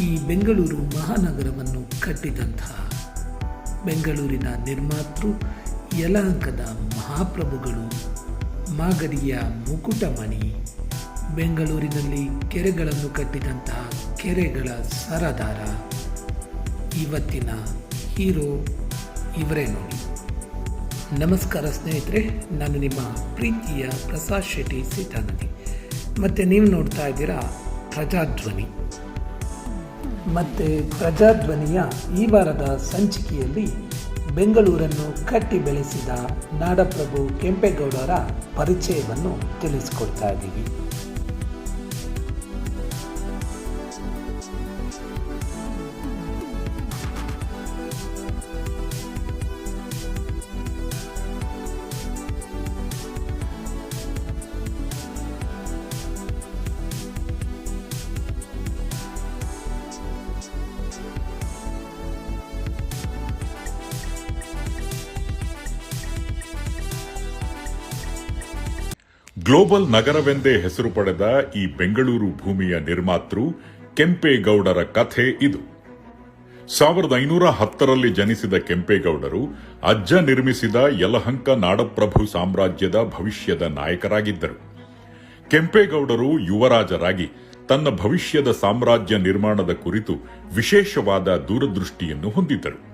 ಈ ಬೆಂಗಳೂರು ಮಹಾನಗರವನ್ನು ಕಟ್ಟಿದಂತಹ ಬೆಂಗಳೂರಿನ ನಿರ್ಮಾತೃ ಯಲಹಂಕದ ಮಹಾಪ್ರಭುಗಳು ಮಾಗಡಿಯ ಮುಕುಟಮಣಿ. ಬೆಂಗಳೂರಿನಲ್ಲಿ ಕೆರೆಗಳನ್ನು ಕಟ್ಟಿದಂತಹ ಕೆರೆಗಳ ಸರದಾರ. ಇವತ್ತಿನ ಹೀರೋ ಇವರೇ ನೋಡಿ. ನಮಸ್ಕಾರ ಸ್ನೇಹಿತರೆ, ನಾನು ನಿಮ್ಮ ಪ್ರೀತಿಯ ಪ್ರಸಾದ್ ಶೆಟ್ಟಿ ಸೀತಾನದಿ. ಮತ್ತು ನೀವು ನೋಡ್ತಾ ಇದ್ದೀರಾ ಪ್ರಜಾಧ್ವನಿ. ಮತ್ತು ಪ್ರಜಾಧ್ವನಿಯ ಈ ವಾರದ ಸಂಚಿಕೆಯಲ್ಲಿ ಬೆಂಗಳೂರನ್ನು ಕಟ್ಟಿ ಬೆಳೆಸಿದ ನಾಡಪ್ರಭು ಕೆಂಪೇಗೌಡರ ಪರಿಚಯವನ್ನು ತಿಳಿಸಿಕೊಡ್ತಾ ಇದ್ದೀವಿ. ಗ್ಲೋಬಲ್ ನಗರವೆಂದೇ ಹೆಸರು ಪಡೆದ ಈ ಬೆಂಗಳೂರು ಭೂಮಿಯ ನಿರ್ಮಾತೃ ಕೆಂಪೇಗೌಡರ ಕಥೆ ಇದು. ಸಾವಿರದ ಐನೂರ ಹತ್ತರಲ್ಲಿ ಜನಿಸಿದ ಕೆಂಪೇಗೌಡರು ಅಜ್ಜ ನಿರ್ಮಿಸಿದ ಯಲಹಂಕ ನಾಡಪ್ರಭು ಸಾಮ್ರಾಜ್ಯದ ಭವಿಷ್ಯದ ನಾಯಕರಾಗಿದ್ದರು. ಕೆಂಪೇಗೌಡರು ಯುವರಾಜರಾಗಿ ತನ್ನ ಭವಿಷ್ಯದ ಸಾಮ್ರಾಜ್ಯ ನಿರ್ಮಾಣದ ಕುರಿತು ವಿಶೇಷವಾದ ದೂರದೃಷ್ಟಿಯನ್ನು ಹೊಂದಿದ್ದರು.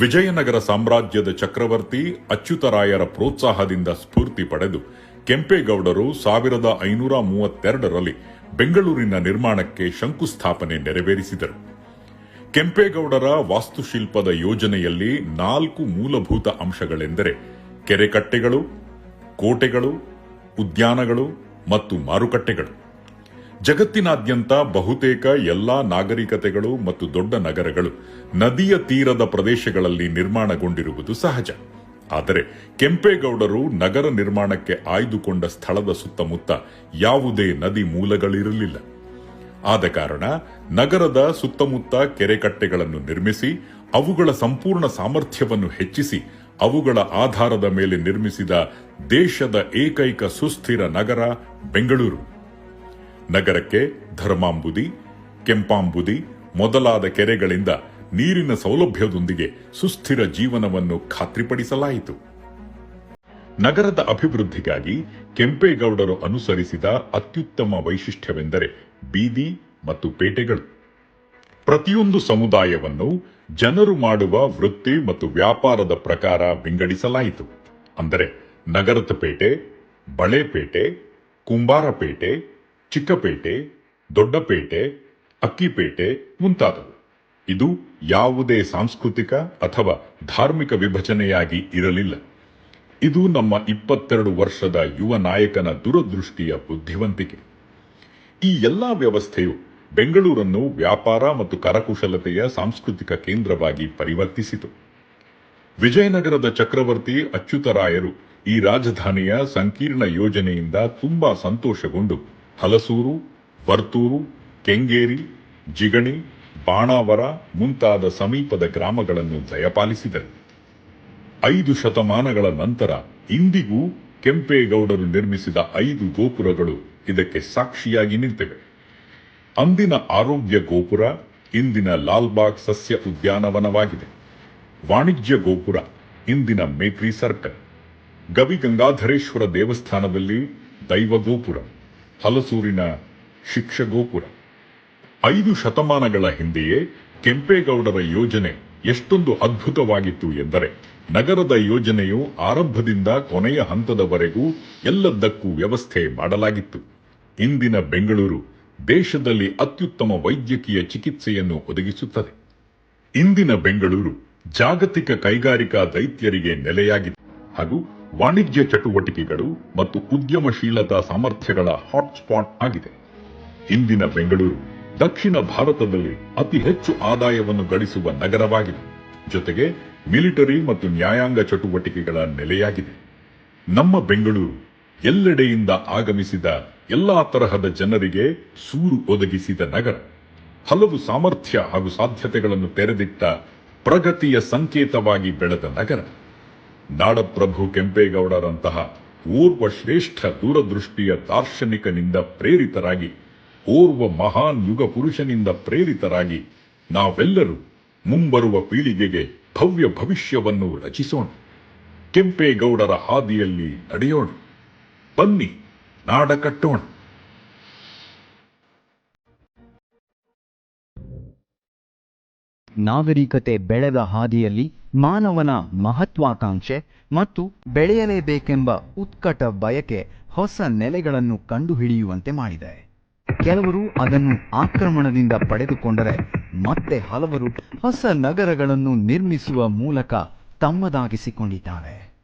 ವಿಜಯನಗರ ಸಾಮ್ರಾಜ್ಯದ ಚಕ್ರವರ್ತಿ ಅಚ್ಯುತರಾಯರ ಪ್ರೋತ್ಸಾಹದಿಂದ ಸ್ಫೂರ್ತಿ ಪಡೆದು ಕೆಂಪೇಗೌಡರು ಸಾವಿರದ ಐನೂರ ಮೂವತ್ತೆರಡರಲ್ಲಿ ಬೆಂಗಳೂರಿನ ನಿರ್ಮಾಣಕ್ಕೆ ಶಂಕುಸ್ಥಾಪನೆ ನೆರವೇರಿಸಿದರು. ಕೆಂಪೇಗೌಡರ ವಾಸ್ತುಶಿಲ್ಪದ ಯೋಜನೆಯಲ್ಲಿ ನಾಲ್ಕು ಮೂಲಭೂತ ಅಂಶಗಳೆಂದರೆ ಕೆರೆಕಟ್ಟೆಗಳು ಕೋಟೆಗಳು, ಉದ್ಯಾನಗಳು ಮತ್ತು ಮಾರುಕಟ್ಟೆಗಳು. ಜಗತ್ತಿನಾದ್ಯಂತ ಬಹುತೇಕ ಎಲ್ಲಾ ನಾಗರಿಕತೆಗಳು ಮತ್ತು ದೊಡ್ಡ ನಗರಗಳು ನದಿಯ ತೀರದ ಪ್ರದೇಶಗಳಲ್ಲಿ ನಿರ್ಮಾಣಗೊಂಡಿರುವುದು ಸಹಜ. ಆದರೆ ಕೆಂಪೇಗೌಡರು ನಗರ ನಿರ್ಮಾಣಕ್ಕೆ ಆಯ್ದುಕೊಂಡ ಸ್ಥಳದ ಸುತ್ತಮುತ್ತ ಯಾವುದೇ ನದಿ ಮೂಲಗಳಿರಲಿಲ್ಲ. ಆದ ಕಾರಣ ನಗರದ ಸುತ್ತಮುತ್ತ ಕೆರೆಕಟ್ಟೆಗಳನ್ನು ನಿರ್ಮಿಸಿ, ಅವುಗಳ ಸಂಪೂರ್ಣ ಸಾಮರ್ಥ್ಯವನ್ನು ಹೆಚ್ಚಿಸಿ, ಅವುಗಳ ಆಧಾರದ ಮೇಲೆ ನಿರ್ಮಿಸಿದ ದೇಶದ ಏಕೈಕ ಸುಸ್ಥಿರ ನಗರ ಬೆಂಗಳೂರು. ನಗರಕ್ಕೆ ಧರ್ಮಾಂಬುದಿ, ಕೆಂಪಾಂಬುದಿ ಮೊದಲಾದ ಕೆರೆಗಳಿಂದ ನೀರಿನ ಸೌಲಭ್ಯದೊಂದಿಗೆ ಸುಸ್ಥಿರ ಜೀವನವನ್ನು ಖಾತ್ರಿಪಡಿಸಲಾಯಿತು. ನಗರದ ಅಭಿವೃದ್ಧಿಗಾಗಿ ಕೆಂಪೇಗೌಡರು ಅನುಸರಿಸಿದ ಅತ್ಯುತ್ತಮ ವೈಶಿಷ್ಟ್ಯವೆಂದರೆ ಬೀದಿ ಮತ್ತು ಪೇಟೆಗಳು. ಪ್ರತಿಯೊಂದು ಸಮುದಾಯವನ್ನು ಜನರು ಮಾಡುವ ವೃತ್ತಿ ಮತ್ತು ವ್ಯಾಪಾರದ ಪ್ರಕಾರ ವಿಂಗಡಿಸಲಾಯಿತು. ಅಂದರೆ ನಗರದ ಪೇಟೆ ಬಳೆಪೇಟೆ ಕುಂಬಾರಪೇಟೆ ಚಿಕ್ಕಪೇಟೆ ದೊಡ್ಡಪೇಟೆ ಅಕ್ಕಿಪೇಟೆ ಮುಂತಾದವು. ಇದು ಯಾವುದೇ ಸಾಂಸ್ಕೃತಿಕ ಅಥವಾ ಧಾರ್ಮಿಕ ವಿಭಜನೆಯಾಗಿ ಇರಲಿಲ್ಲ. ಇದು ನಮ್ಮ ಇಪ್ಪತ್ತೆರಡು ವರ್ಷದ ಯುವ ನಾಯಕನ ದೂರದೃಷ್ಟಿಯ ಬುದ್ಧಿವಂತಿಕೆ. ಈ ಎಲ್ಲ ವ್ಯವಸ್ಥೆಯು ಬೆಂಗಳೂರನ್ನು ವ್ಯಾಪಾರ ಮತ್ತು ಕರಕುಶಲತೆಯ ಸಾಂಸ್ಕೃತಿಕ ಕೇಂದ್ರವಾಗಿ ಪರಿವರ್ತಿಸಿತು. ವಿಜಯನಗರದ ಚಕ್ರವರ್ತಿ ಅಚ್ಯುತರಾಯರು ಈ ರಾಜಧಾನಿಯ ಸಂಕೀರ್ಣ ಯೋಜನೆಯಿಂದ ತುಂಬಾ ಸಂತೋಷಗೊಂಡು ಹಲಸೂರು, ವರ್ತೂರು, ಕೆಂಗೇರಿ, ಜಿಗಣಿ ಬಾಣಾವರ ಮುಂತಾದ ಸಮೀಪದ ಗ್ರಾಮಗಳನ್ನು ದಯಪಾಲಿಸಿದರು. ಐದು ಶತಮಾನಗಳ ನಂತರ ಇಂದಿಗೂ ಕೆಂಪೇಗೌಡರು ನಿರ್ಮಿಸಿದ ಐದು ಗೋಪುರಗಳು ಇದಕ್ಕೆ ಸಾಕ್ಷಿಯಾಗಿ ನಿಂತಿವೆ. ಅಂದಿನ ಆರೋಗ್ಯ ಗೋಪುರ, ಇಂದಿನ ಲಾಲ್ಬಾಗ್ ಸಸ್ಯ ಉದ್ಯಾನವನವಾಗಿದೆ. ವಾಣಿಜ್ಯ ಗೋಪುರ, ಇಂದಿನ ಮೇತ್ರಿ ಸರ್ಕಲ್. ಗವಿ ಗಂಗಾಧರೇಶ್ವರ ದೇವಸ್ಥಾನದಲ್ಲಿ ದೈವ ಗೋಪುರ, ಹಲಸೂರಿನ ಶಿಕ್ಷ ಗೋಪುರ. ಐದು ಶತಮಾನಗಳ ಹಿಂದೆಯೇ ಕೆಂಪೇಗೌಡರ ಯೋಜನೆ ಎಷ್ಟೊಂದು ಅದ್ಭುತವಾಗಿತ್ತು ಎಂದರೆ ನಗರದ ಯೋಜನೆಯು ಆರಂಭದಿಂದ ಕೊನೆಯ ಹಂತದವರೆಗೂ ಎಲ್ಲದಕ್ಕೂ ವ್ಯವಸ್ಥೆ ಮಾಡಲಾಗಿತ್ತು. ಇಂದಿನ ಬೆಂಗಳೂರು ದೇಶದಲ್ಲಿ ಅತ್ಯುತ್ತಮ ವೈದ್ಯಕೀಯ ಚಿಕಿತ್ಸೆಯನ್ನು ಒದಗಿಸುತ್ತದೆ. ಇಂದಿನ ಬೆಂಗಳೂರು ಜಾಗತಿಕ ಕೈಗಾರಿಕಾ ದೈತ್ಯರಿಗೆ ನೆಲೆಯಾಗಿದೆ. ಹಾಗೂ ವಾಣಿಜ್ಯ ಚಟುವಟಿಕೆಗಳು ಮತ್ತು ಉದ್ಯಮಶೀಲತಾ ಸಾಮರ್ಥ್ಯಗಳ ಹಾಟ್ಸ್ಪಾಟ್ ಆಗಿದೆ. ಇಂದಿನ ಬೆಂಗಳೂರು ದಕ್ಷಿಣ ಭಾರತದಲ್ಲಿ ಅತಿ ಹೆಚ್ಚು ಆದಾಯವನ್ನು ಗಳಿಸುವ ನಗರವಾಗಿದೆ. ಜೊತೆಗೆ ಮಿಲಿಟರಿ ಮತ್ತು ನ್ಯಾಯಾಂಗ ಚಟುವಟಿಕೆಗಳ ನೆಲೆಯಾಗಿದೆ. ನಮ್ಮ ಬೆಂಗಳೂರು ಎಲ್ಲೆಡೆಯಿಂದ ಆಗಮಿಸಿದ ಎಲ್ಲಾ ತರಹದ ಜನರಿಗೆ ಸೂರು ಒದಗಿಸಿದ ನಗರ. ಹಲವು ಸಾಮರ್ಥ್ಯ ಹಾಗೂ ಸಾಧ್ಯತೆಗಳನ್ನು ತೆರೆದಿಟ್ಟ ಪ್ರಗತಿಯ ಸಂಕೇತವಾಗಿ ಬೆಳೆದ ನಗರ. ನಾಡಪ್ರಭು ಕೆಂಪೇಗೌಡರಂತಹ ಓರ್ವ ಶ್ರೇಷ್ಠ ದೂರದೃಷ್ಟಿಯ ದಾರ್ಶನಿಕನಿಂದ ಪ್ರೇರಿತರಾಗಿ ಓರ್ವ ಮಹಾನ್ ಯುಗ ಪುರುಷನಿಂದ ಪ್ರೇರಿತರಾಗಿ ನಾವೆಲ್ಲರೂ ಮುಂಬರುವ ಪೀಳಿಗೆಗೆ ಭವ್ಯ ಭವಿಷ್ಯವನ್ನು ರಚಿಸೋಣ. ಕೆಂಪೇಗೌಡರ ಹಾದಿಯಲ್ಲಿ ನಡೆಯೋಣ. ಬನ್ನಿ, ನಾಡ ಕಟ್ಟೋಣ. ನಾಗರಿಕತೆ ಬೆಳೆದ ಹಾದಿಯಲ್ಲಿ ಮಾನವನ ಮಹತ್ವಾಕಾಂಕ್ಷೆ ಮತ್ತು ಬೆಳೆಯಲೇಬೇಕೆಂಬ ಉತ್ಕಟ ಬಯಕೆ ಹೊಸ ನೆಲೆಗಳನ್ನು ಕಂಡುಹಿಡಿಯುವಂತೆ ಮಾಡಿದೆ. ಕೆಲವರು ಅದನ್ನು ಆಕ್ರಮಣದಿಂದ ಪಡೆದುಕೊಂಡರೆ ಮತ್ತೆ ಹಲವರು ಹೊಸ ನಗರಗಳನ್ನು ನಿರ್ಮಿಸುವ ಮೂಲಕ ತಮ್ಮದಾಗಿಸಿಕೊಂಡಿದ್ದಾರೆ.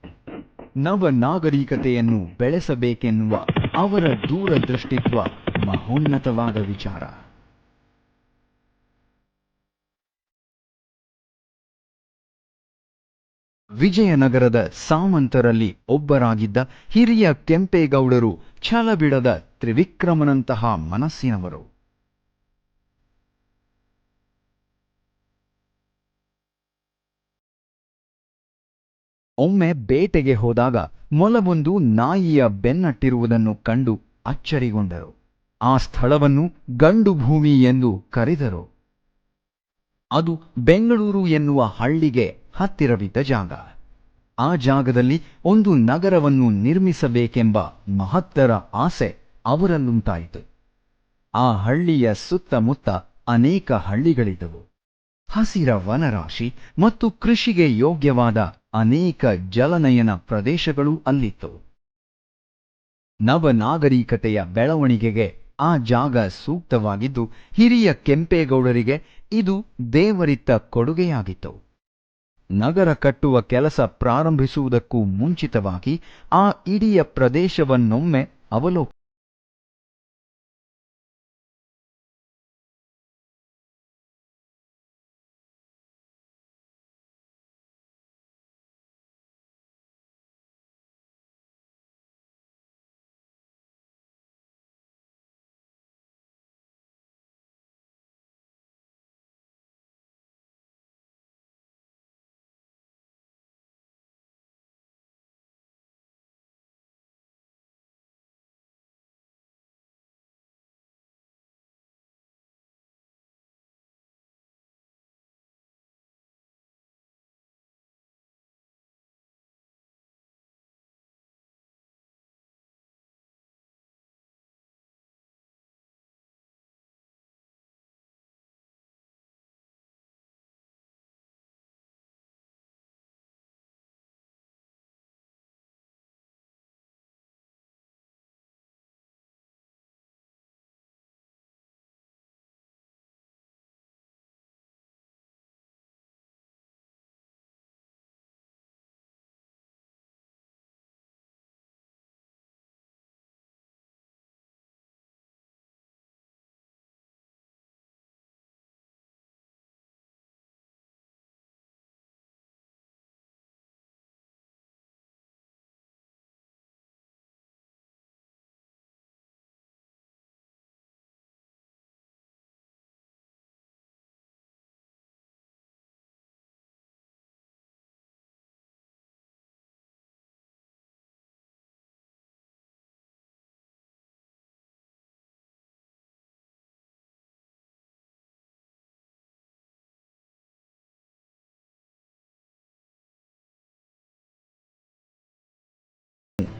ನವ ನಾಗರಿಕತೆಯನ್ನು ಬೆಳೆಸಬೇಕೆನ್ನುವ ಅವರ ದೂರದೃಷ್ಟಿತ್ವ ಮಹೋನ್ನತವಾದ ವಿಚಾರ. ವಿಜಯನಗರದ ಸಾಮಂತರಲ್ಲಿ ಒಬ್ಬರಾಗಿದ್ದ ಹಿರಿಯ ಕೆಂಪೇಗೌಡರು ಛಲಬಿಡದ ತ್ರಿವಿಕ್ರಮನಂತಹ ಮನಸ್ಸಿನವರು. ಒಮ್ಮೆ ಬೇಟೆಗೆ ಹೋದಾಗ ಮೊಲವೊಂದು ನಾಯಿಯ ಬೆನ್ನಟ್ಟಿರುವುದನ್ನು ಕಂಡು ಅಚ್ಚರಿಗೊಂಡರು. ಆ ಸ್ಥಳವನ್ನು ಗಂಡು ಭೂಮಿ ಎಂದು ಕರೆದರು. ಅದು ಬೆಂಗಳೂರು ಎನ್ನುವ ಹಳ್ಳಿಗೆ ಹತ್ತಿರವಿದ್ದ ಜಾಗ. ಆ ಜಾಗದಲ್ಲಿ ಒಂದು ನಗರವನ್ನು ನಿರ್ಮಿಸಬೇಕೆಂಬ ಮಹತ್ತರ ಆಸೆ ಅವರಲ್ಲುಂಟಾಯಿತು. ಆ ಹಳ್ಳಿಯ ಸುತ್ತಮುತ್ತ ಅನೇಕ ಹಳ್ಳಿಗಳಿದ್ದವು. ಹಸಿರ ವನರಾಶಿ ಮತ್ತು ಕೃಷಿಗೆ ಯೋಗ್ಯವಾದ ಅನೇಕ ಜಲನಯನ ಪ್ರದೇಶಗಳು ಅಲ್ಲಿತ್ತು. ನವನಾಗರಿಕತೆಯ ಬೆಳವಣಿಗೆಗೆ ಆ ಜಾಗ ಸೂಕ್ತವಾಗಿದ್ದು, ಹಿರಿಯ ಕೆಂಪೇಗೌಡರಿಗೆ ಇದು ದೇವರಿತ್ತ ಕೊಡುಗೆಯಾಗಿತ್ತು. ನಗರ ಕಟ್ಟುವ ಕೆಲಸ ಪ್ರಾರಂಭಿಸುವುದಕ್ಕೂ ಮುಂಚಿತವಾಗಿ ಆ ಇಡೀ ಪ್ರದೇಶವನ್ನೊಮ್ಮೆ ಅವಲೋಕ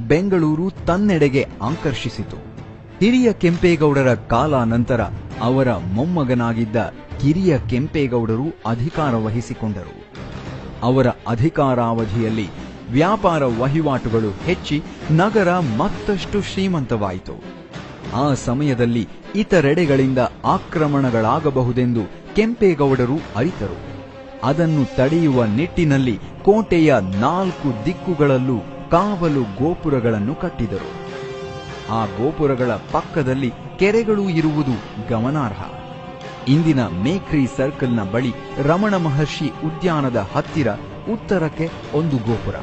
ಬೆಂಗಳೂರು ತನ್ನೆಡೆಗೆ ಆಕರ್ಷಿಸಿತು. ಹಿರಿಯ ಕೆಂಪೇಗೌಡರ ಕಾಲ ನಂತರ ಅವರ ಮೊಮ್ಮಗನಾಗಿದ್ದ ಕಿರಿಯ ಕೆಂಪೇಗೌಡರು ಅಧಿಕಾರ ವಹಿಸಿಕೊಂಡರು. ಅವರ ಅಧಿಕಾರಾವಧಿಯಲ್ಲಿ ವ್ಯಾಪಾರ ವಹಿವಾಟುಗಳು ಹೆಚ್ಚಿ ನಗರ ಮತ್ತಷ್ಟು ಶ್ರೀಮಂತವಾಯಿತು. ಆ ಸಮಯದಲ್ಲಿ ಇತರೆಡೆಗಳಿಂದ ಆಕ್ರಮಣಗಳಾಗಬಹುದೆಂದು ಕೆಂಪೇಗೌಡರು ಅರಿತರು. ಅದನ್ನು ತಡೆಯುವ ನಿಟ್ಟಿನಲ್ಲಿ ಕೋಟೆಯ ನಾಲ್ಕು ದಿಕ್ಕುಗಳಲ್ಲೂ ಕಾವಲು ಗೋಪುರಗಳನ್ನು ಕಟ್ಟಿದರು. ಆ ಗೋಪುರಗಳ ಪಕ್ಕದಲ್ಲಿ ಕೆರೆಗಳು ಇರುವುದು ಗಮನಾರ್ಹ. ಇಂದಿನ ಮೇಕ್ರಿ ಸರ್ಕಲ್ನ ಬಳಿ ರಮಣ ಮಹರ್ಷಿ ಉದ್ಯಾನದ ಹತ್ತಿರ ಉತ್ತರಕ್ಕೆ ಒಂದು ಗೋಪುರ.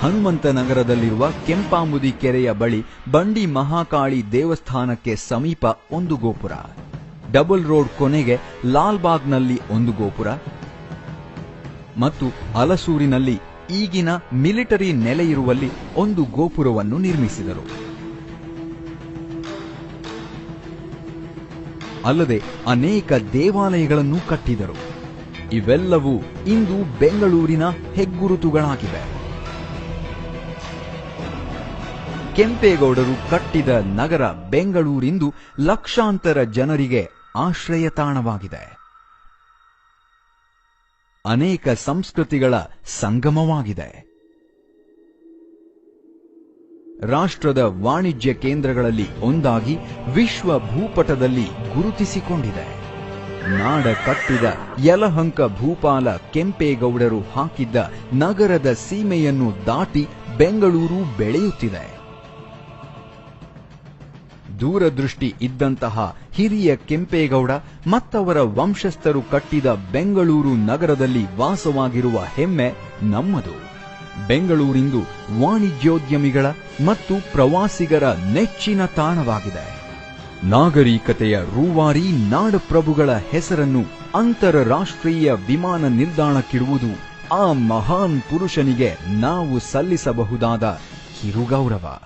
ಹನುಮಂತ ನಗರದಲ್ಲಿರುವ ಕೆಂಪಾಂಬುದಿ ಕೆರೆಯ ಬಳಿ ಬಂಡಿ ಮಹಾಕಾಳಿ ದೇವಸ್ಥಾನಕ್ಕೆ ಸಮೀಪ ಒಂದು ಗೋಪುರ. ಡಬಲ್ ರೋಡ್ ಕೊನೆಗೆ ಲಾಲ್ಬಾಗ್ನಲ್ಲಿ ಒಂದು ಗೋಪುರ. ಮತ್ತು ಅಲಸೂರಿನಲ್ಲಿ ಈಗಿನ ಮಿಲಿಟರಿ ನೆಲೆಯಿರುವಲ್ಲಿ ಒಂದು ಗೋಪುರವನ್ನು ನಿರ್ಮಿಸಿದರು. ಅಲ್ಲದೆ ಅನೇಕ ದೇವಾಲಯಗಳನ್ನು ಕಟ್ಟಿದರು. ಇವೆಲ್ಲವೂ ಇಂದು ಬೆಂಗಳೂರಿನ ಹೆಗ್ಗುರುತುಗಳಾಗಿವೆ. ಕೆಂಪೇಗೌಡರು ಕಟ್ಟಿದ ನಗರ ಬೆಂಗಳೂರಿಂದು ಲಕ್ಷಾಂತರ ಜನರಿಗೆ ಆಶ್ರಯ ತಾಣವಾಗಿದೆ ಅನೇಕ ಸಂಸ್ಕೃತಿಗಳ ಸಂಗಮವಾಗಿದೆ. ರಾಷ್ಟ್ರದ ವಾಣಿಜ್ಯ ಕೇಂದ್ರಗಳಲ್ಲಿ ಒಂದಾಗಿ ವಿಶ್ವ ಭೂಪಟದಲ್ಲಿ ಗುರುತಿಸಿಕೊಂಡಿದೆ. ನಾಡ ಕಟ್ಟಿದ ಯಲಹಂಕ ಭೂಪಾಲ ಕೆಂಪೇಗೌಡರು ಹಾಕಿದ್ದ ನಗರದ ಸೀಮೆಯನ್ನು ದಾಟಿ ಬೆಂಗಳೂರು ಬೆಳೆಯುತ್ತಿದೆ. ದೂರದೃಷ್ಟಿ ಇದ್ದಂತಹ ಹಿರಿಯ ಕೆಂಪೇಗೌಡ ಮತ್ತವರ ವಂಶಸ್ಥರು ಕಟ್ಟಿದ ಬೆಂಗಳೂರು ನಗರದಲ್ಲಿ ವಾಸವಾಗಿರುವ ಹೆಮ್ಮೆ ನಮ್ಮದು. ಬೆಂಗಳೂರಿಂದು ವಾಣಿಜ್ಯೋದ್ಯಮಿಗಳ ಮತ್ತು ಪ್ರವಾಸಿಗರ ನೆಚ್ಚಿನ ತಾಣವಾಗಿದೆ. ನಾಗರಿಕತೆಯ ರೂವಾರಿ ನಾಡಪ್ರಭುಗಳ ಹೆಸರನ್ನು ಅಂತಾರಾಷ್ಟ್ರೀಯ ವಿಮಾನ ನಿಲ್ದಾಣಕ್ಕಿಡುವುದು ಆ ಮಹಾನ್ ಪುರುಷನಿಗೆ ನಾವು ಸಲ್ಲಿಸಬಹುದಾದ ಕಿರುಗೌರವ.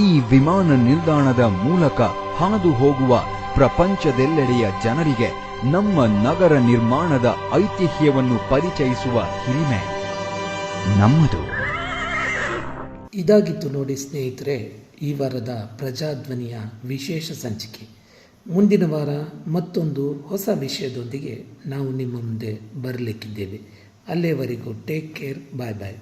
ಈ ವಿಮಾನ ನಿಲ್ದಾಣದ ಮೂಲಕ ಹಾದು ಹೋಗುವ ಪ್ರಪಂಚದೆಲ್ಲೆಡೆಯ ಜನರಿಗೆ ನಮ್ಮ ನಗರ ನಿರ್ಮಾಣದ ಐತಿಹ್ಯವನ್ನು ಪರಿಚಯಿಸುವ ಹಿರಿಮೆ. ನಮ್ಮದು. ಇದಾಗಿತ್ತು ನೋಡಿ ಸ್ನೇಹಿತರೆ, ಈ ವಾರದ ಪ್ರಜಾಧ್ವನಿಯ ವಿಶೇಷ ಸಂಚಿಕೆ. ಮುಂದಿನ ವಾರ ಮತ್ತೊಂದು ಹೊಸ ವಿಷಯದೊಂದಿಗೆ ನಾವು ನಿಮ್ಮ ಮುಂದೆ ಬರಲಿಕ್ಕಿದ್ದೇವೆ. ಅಲ್ಲಿಯವರೆಗೂ ಟೇಕ್ ಕೇರ್ ಬಾಯ್ ಬಾಯ್